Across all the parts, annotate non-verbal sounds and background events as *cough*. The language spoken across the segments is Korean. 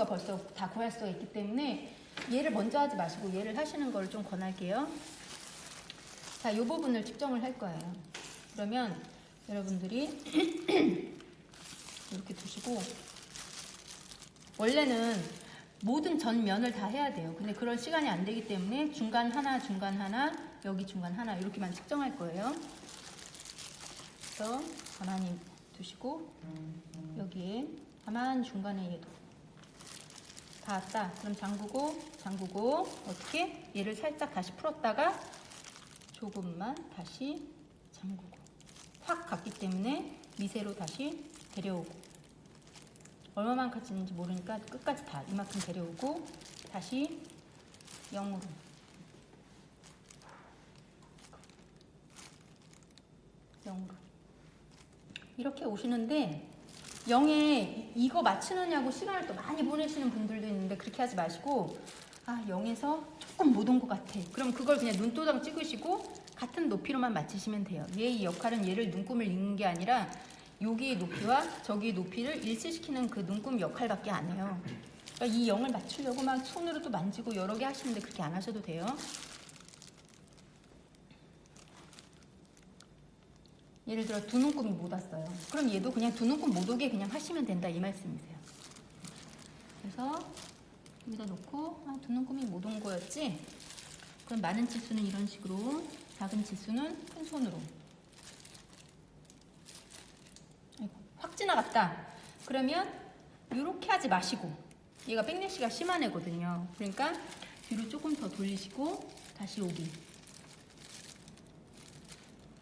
이유가 벌써 다 구할 수가 있기 때문에 얘를 먼저 하지 마시고 얘를 하시는 걸 좀 권할게요. 자, 이 부분을 측정을 할 거예요. 그러면 여러분들이 *clears throat* 이렇게 두시고 원래는 모든 전면을 다 해야 돼요. 근데 그럴 시간이 안 되기 때문에 중간 하나, 중간 하나, 여기 중간 하나 이렇게만 측정할 거예요. 그래서 가만히 두시고 여기에 가만 중간에 얘도 다 왔다. 그럼 잠그고 잠그고 어떻게? 얘를 살짝 다시 풀었다가 조금만 다시 잠그고. 확 갔기 때문에 미세로 다시 데려오고. 얼마만까지인지 모르니까 끝까지 다 이만큼 데려오고 다시 0으로. 영으로. 이렇게 오시는데 0에 이거 맞추느냐고 시간을 또 많이 보내시는 그렇게 하지 마시고 아 0에서 조금 못 온 것 같아 그럼 그걸 그냥 눈도장 찍으시고 같은 높이로만 맞추시면 돼요 얘의 역할은 얘를 눈금을 읽는 게 아니라 여기의 높이와 저기의 높이를 일치시키는 그 눈금 역할밖에 안 해요 그러니까 이 0을 맞추려고 막 손으로 또 만지고 여러 개 하시는데 그렇게 안 하셔도 돼요 예를 들어 두 눈금이 못 왔어요. 그럼 얘도 그냥 두 눈금 못 오게 그냥 하시면 된다 이 말씀이세요. 그래서 여기다 놓고 아, 두 눈금이 못 온 거였지? 그럼 많은 치수는 이런 식으로 작은 치수는 큰 손으로 확 지나갔다. 그러면 이렇게 하지 마시고 얘가 백내시가 심한 애거든요. 그러니까 뒤로 조금 더 돌리시고 다시 오기.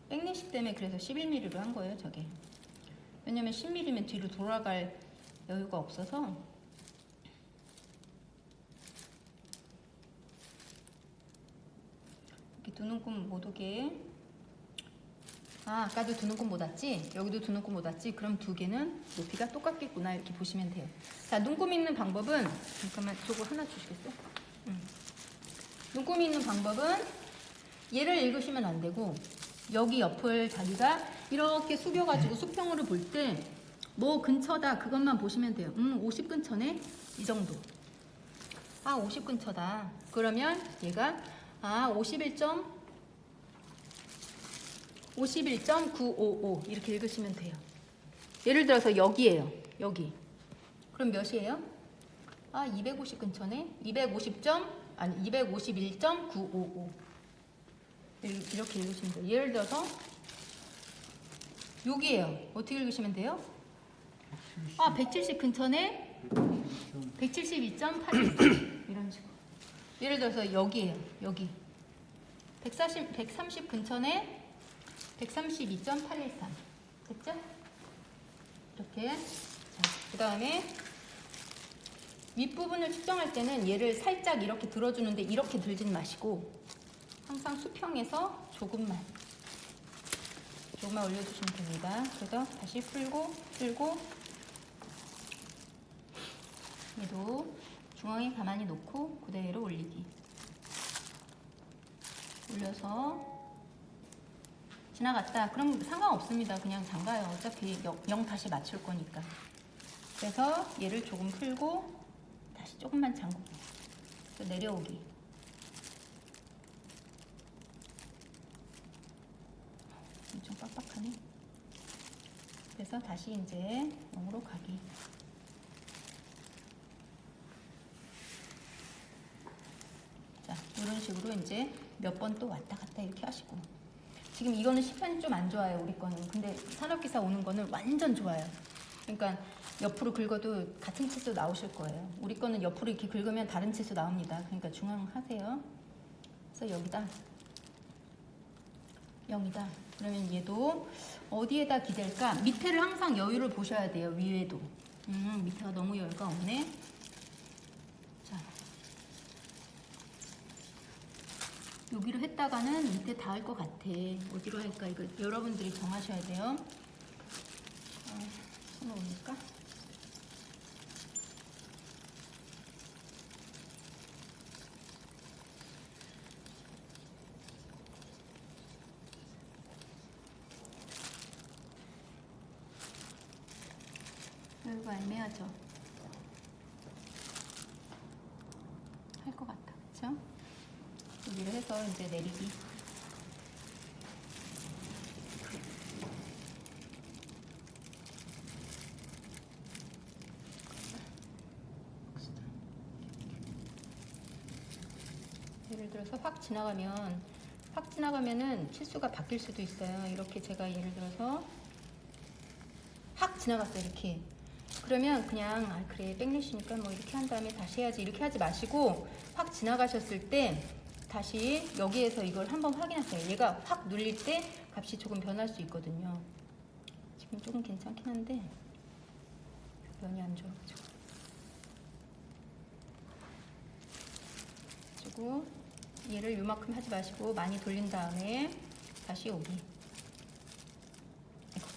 백내시 때문에 그래서 11mm로 한 거예요, 저게. 왜냐면 10mm면 뒤로 돌아갈 여유가 없어서. 이렇게 두 눈금 못 오게. 아, 아까도 두 눈금 못 왔지? 여기도 두 눈금 못 왔지? 그럼 두 개는 높이가 똑같겠구나. 이렇게 보시면 돼요. 자, 눈금 있는 방법은, 잠깐만, 저거 하나 주시겠어요? 응. 눈금 있는 방법은 얘를 읽으시면 안 되고, 여기 옆을 자기가 이렇게 숙여가지고 수평으로 볼 때 뭐 근처다 그것만 보시면 돼요. 음, 50 근처네? 이 정도. 아, 50 근처다. 그러면 얘가 아, 51. 51.955 이렇게 읽으시면 돼요. 예를 들어서 여기에요. 여기. 그럼 몇이에요? 아, 250 근처네. 250. 아니 251.955. 이렇게 읽으시면 돼요. 예를 들어서 여기에요. 어떻게 읽으시면 돼요? 아, 170 근처네. 172.8 이런 식으로. 예를 들어서 여기에요. 여기. 140, 130 근처네. 132.813. 됐죠? 이렇게. 자, 그 다음에 윗부분을 측정할 때는 얘를 살짝 이렇게 들어주는데 이렇게 들진 마시고 항상 수평에서 조금만 조금만 올려주시면 됩니다. 그래서 다시 풀고 풀고 얘도 중앙에 가만히 놓고 그대로 올리기 올려서 지나갔다 그럼 상관없습니다. 그냥 잠가요. 어차피 0 다시 맞출 거니까 그래서 얘를 조금 풀고 다시 조금만 잠그고 내려오기 엄청 빡빡하네. 그래서 다시 이제 0으로 가기. 자, 이런 식으로 이제 몇 번 또 왔다 갔다 이렇게 하시고. 지금 이거는 시편이 좀 안 좋아요, 우리 거는. 근데 산업기사 오는 거는 완전 좋아요. 그러니까 옆으로 긁어도 같은 치수 나오실 거예요. 우리 거는 옆으로 이렇게 긁으면 다른 치수 나옵니다. 그러니까 중앙 하세요. 그래서 여기다 0이다. 그러면 얘도 어디에다 기댈까? 밑에를 항상 여유를 보셔야 돼요. 위에도. 음, 밑에가 너무 여유가 없네. 여기로 했다가는 밑에 닿을 것 같아. 어디로 할까? 이거 여러분들이 정하셔야 돼요. 아, 숨어 올릴까? 이거 애매하죠? 할 것 같다, 그쵸? 여기를 해서 이제 내리기. 예를 들어서 확 지나가면 확 지나가면은 치수가 바뀔 수도 있어요. 이렇게 제가 예를 들어서 확 지나갔어요. 이렇게. 그러면 그냥 아 그래 백래시니까 뭐 이렇게 한 다음에 다시 해야지 이렇게 하지 마시고 확 지나가셨을 때 다시 여기에서 이걸 한번 확인하세요. 얘가 확 눌릴 때 값이 조금 변할 수 있거든요. 지금 조금 괜찮긴 한데 면이 안 좋아가지고. 그리고 얘를 요만큼 하지 마시고 많이 돌린 다음에 다시 오기. 아이고.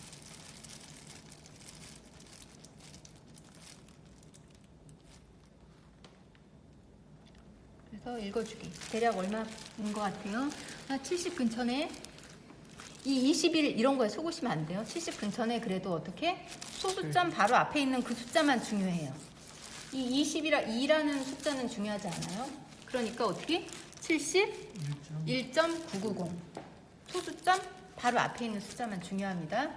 그래서 읽어주기. 대략 얼마인 것 같아요? 아, 70 근처네. 이21 이런 거에 속으시면 안 돼요. 70 근처네 그래도 어떻게? 소수점 바로 앞에 있는 그 숫자만 중요해요. 이 20이라 2라는 숫자는 중요하지 않아요? 그러니까 어떻게? 70 1.990 소수점 바로 앞에 있는 숫자만 중요합니다.